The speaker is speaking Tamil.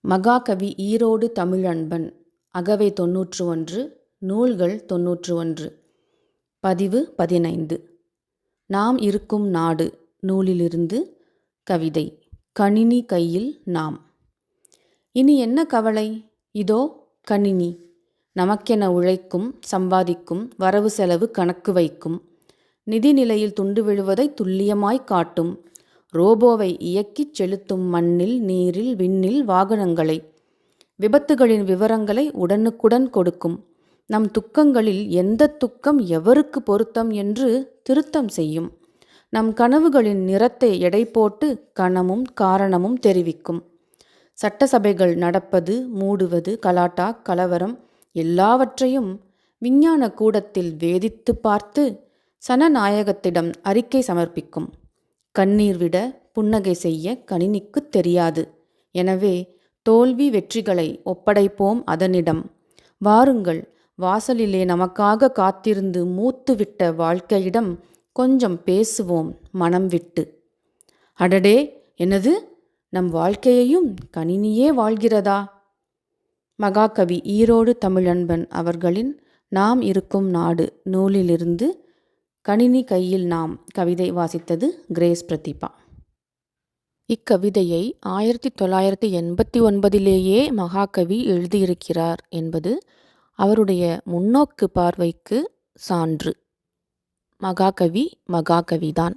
மகாகவி ஈரோடு தமிழன்பன் அகவை தொன்னூற்று ஒன்று நூல்கள் தொன்னூற்று ஒன்று பதிவு பதினைந்து. நாம் இருக்கும் நாடு நூலிலிருந்து கவிதை. கணினி கையில் நாம். இனி என்ன கவலை? இதோ கணினி. நமக்கென உழைக்கும் சம்பாதிக்கும் வரவு செலவு கணக்கு வைக்கும். நிதி நிலையில் துண்டு விழுவதை துல்லியமாய் காட்டும். ரோபோவை இயக்கிச் செலுத்தும் மண்ணில் நீரில் விண்ணில் வாகனங்களை. விபத்துகளின் விவரங்களை உடனுக்குடன் கொடுக்கும். நம் துக்கங்களில் எந்த துக்கம் எவருக்கு பொருத்தம் என்று திருத்தம் செய்யும். நம் கனவுகளின் நிறத்தை எடை போட்டு கணமும் காரணமும் தெரிவிக்கும். சட்டசபைகள் நடப்பது மூடுவது கலாட்டா கலவரம் எல்லாவற்றையும் விஞ்ஞான கூடத்தில் வேதித்து பார்த்து சனநாயகத்திடம் அறிக்கை சமர்ப்பிக்கும். கண்ணீர் விட புன்னகை செய்ய கணினிக்குத் தெரியாது. எனவே தோல்வி வெற்றிகளை ஒப்படைப்போம் அதனிடம். வாருங்கள் வாசலிலே நமக்காக காத்திருந்து மூத்துவிட்ட வாழ்க்கையிடம் கொஞ்சம் பேசுவோம் மனம் விட்டு. அடடே எனது நம் வாழ்க்கையையும் கணினியே வாழ்கிறதா? மகாகவி ஈரோடு தமிழன்பன் அவர்களின் நாம் இருக்கும் நாடு நூலிலிருந்து கணினி கையில் நாம் கவிதை வாசித்தது கிரேஸ் பிரதீபா. இக்கவிதையை ஆயிரத்தி தொள்ளாயிரத்தி எண்பத்தி ஒன்பதிலேயே மகாகவி எழுதியிருக்கிறார் என்பது அவருடைய முன்னோக்கு பார்வைக்கு சான்று. மகாகவி மகாகவிதான்.